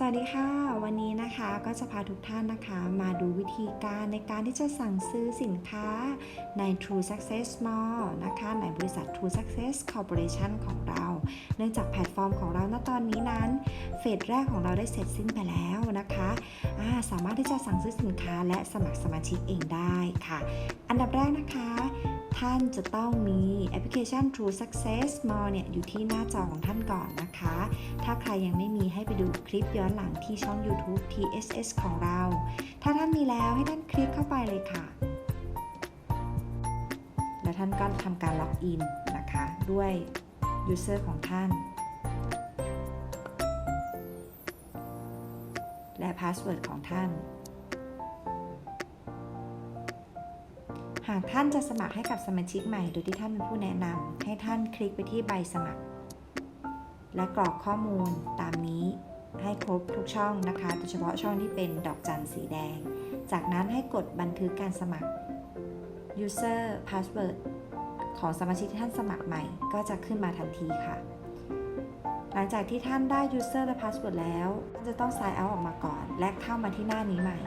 สวัสดีค่ะ วันนี้นะคะก็จะพาทุกท่านนะคะมาดูวิธีการในการที่จะสั่งซื้อสินค้าใน True Success Mall นะคะในบริษัท True Success Corporation ของเรา เนื่องจากแพลตฟอร์มของเราณตอนนี้นั้นเฟสแรกของเราได้เสร็จสิ้นไปแล้วนะคะาสามารถที่จะสั่งซื้อสินค้าและสมัครสมาชิกเองได้ค่ะ อันดับแรกนะคะ ท่านจะต้องมีแอปพลิเคชัน True Success Mall เนี่ยอยู่ที่หน้าจอของท่านก่อนนะคะ ถ้าใครยังไม่มีให้ไปดูคลิปย้อนหลังที่ช่อง YouTube TSS ของเรา ถ้าท่านมีแล้วให้ท่านคลิกเข้าไปเลยค่ะ แล้วท่านก็ทำการล็อกอินนะคะ ด้วย User ของท่าน และ Password ของท่าน หากท่านจะสมัครให้กับสมาชิกใหม่โดยที่ท่านเป็นผู้แนะนำให้ท่านคลิกไปที่ใบสมัคร และกรอกข้อมูลตามนี้ให้ครบทุกช่องนะคะโดยเฉพาะช่องที่เป็นดอกจันสีแดง จากนั้นให้กดบันทึกการสมัคร user password ของสมาชิกที่ท่านสมัครใหม่ ก็จะขึ้นมาทันทีค่ะ หลังจากที่ท่านได้ user และ password แล้วท่านจะต้อง sign out ออกมาก่อน และเข้ามาที่หน้านี้ใหม่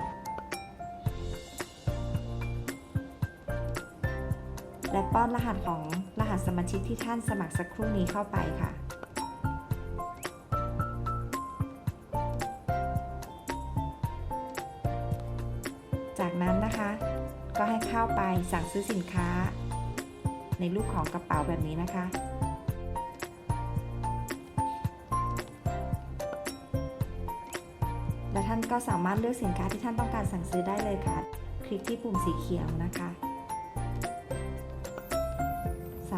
และป้อนรหัสของรหัสสมาชิกที่ท่านสมัครสักครู่นี้เข้าไปค่ะ จากนั้นนะคะ ก็ให้เข้าไปสั่งซื้อสินค้า ในรูปของกระเป๋าแบบนี้นะคะและท่านก็สามารถเลือกสินค้าที่ท่านต้องการสั่งซื้อได้เลยค่ะ คลิกที่ปุ่มสีเขียวนะคะ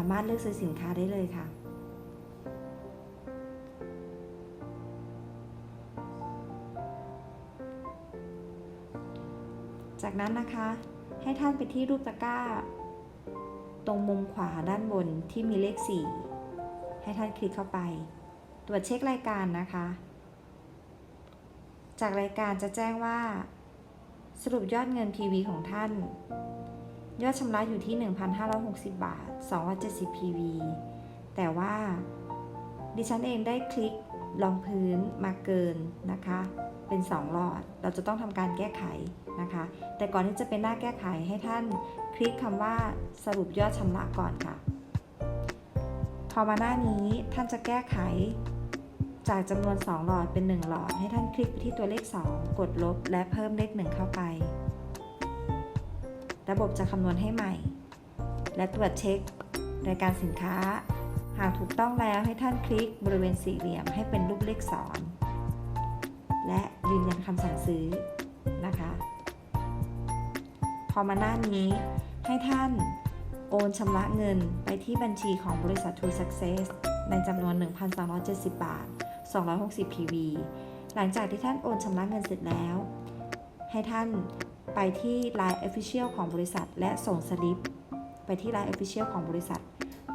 ามารถเลือกซื้อสินค้าได้เลยค่ะ จากนั้นนะคะ ให้ท่านไปที่รูปตะกร้า ตรงมุมขวาด้านบนที่มีเลข 4 ให้ท่านคลิกเข้าไป ตรวจเช็ครายการนะคะ จากรายการจะแจ้งว่า สรุปยอดเงิน PV ของท่าน ยอดชำระอยู่ที่ 1,560 บาท 270 PV แต่ว่าดิฉันเองได้คลิกรองพื้นมาเกินนะคะ เป็น 2 หลอด เราจะต้องทำการแก้ไขนะคะ แต่ก่อนที่จะเป็นหน้าแก้ไขให้ท่านคลิกคำว่าสรุปยอดชำระก่อนค่ะ พอมาหน้านี้ท่านจะแก้ไขจากจำนวน 2 หลอดเป็น 1 หลอด ให้ท่านคลิกไปที่ตัวเลข 2 กดลบ และเพิ่มเลข 1 เข้าไป ระบบจะคำนวณให้ใหม่ และตรวจเช็ครายการสินค้า หากถูกต้องแล้วให้ท่านคลิกบริเวณสี่เหลี่ยมให้เป็นรูปเลขศรและยืนยันคำสั่งซื้อนะคะ พอมาหน้านี้ให้ท่านโอนชำระเงินไปที่บัญชีของบริษัท True Success ในจำนวน1,370 บาท 260 PV หลังจากที่ท่านโอนชำระเงินเสร็จแล้ว ให้ท่าน ไปที่ Line Official ของบริษัท และส่งสลิป ไปที่ Line Official ของบริษัท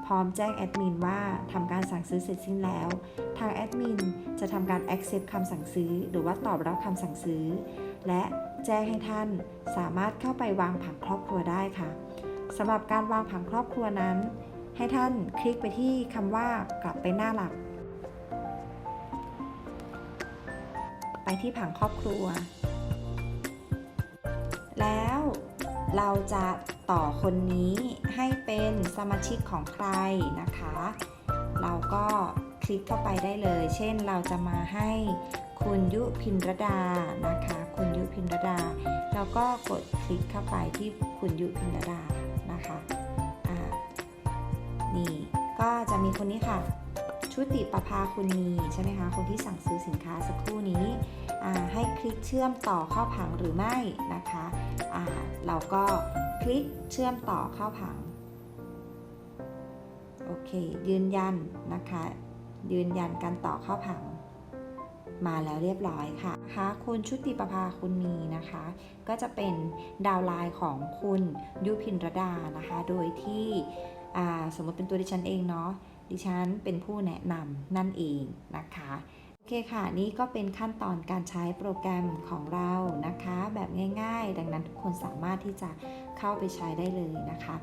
พร้อมแจ้งแอดมินว่าทำการสั่งซื้อเสร็จสิ้นแล้ว ทางแอดมินจะทำการ accept คำสั่งซื้อ หรือว่าตอบรับคำสั่งซื้อ และแจ้งให้ท่านสามารถเข้าไปวางผังครอบครัวได้ค่ะสำหรับการวางผังครอบครัวนั้น ให้ท่านคลิกไปที่คำว่ากลับไปหน้าหลัก ไปที่ผังครอบครัว แล้ว เราจะต่อคนนี้ให้เป็นสมาชิกของใครนะคะ เราก็คลิกเข้าไปได้เลย เช่นเราจะมาให้คุณยุพินรดานะคะ คุณยุพินรดา เราก็กดคลิกเข้าไปที่คุณยุพินรดานะคะ อ่า นี่ก็จะมีคนนี้ค่ะ ชุติประภาคุณมีใช่ไหมคะ คนที่สั่งซื้อสินค้าสักครู่นี้ ให้คลิกเชื่อมต่อเข้าผังหรือไม่นะคะอ่าเราก็คลิกเชื่อมต่อเข้าผัง โอเค ยืนยันนะคะ ยืนยันการต่อเข้าผัง มาแล้วเรียบร้อยค่ะคะคุณชุติประภาคุณมีนะคะ ก็จะเป็นดาวไลน์ของคุณยุพินรดานะคะ โดยที่สมมติเป็นตัวดิฉันเองเนาะ ดิฉันเป็นผู้แนะนำนั่นเองนะคะโอเคค่ะ นี่ก็เป็นขั้นตอนการใช้โปรแกรมของเรานะคะ แบบง่าย ๆ ดังนั้นทุกคนสามารถที่จะเข้าไปใช้ได้เลยนะคะ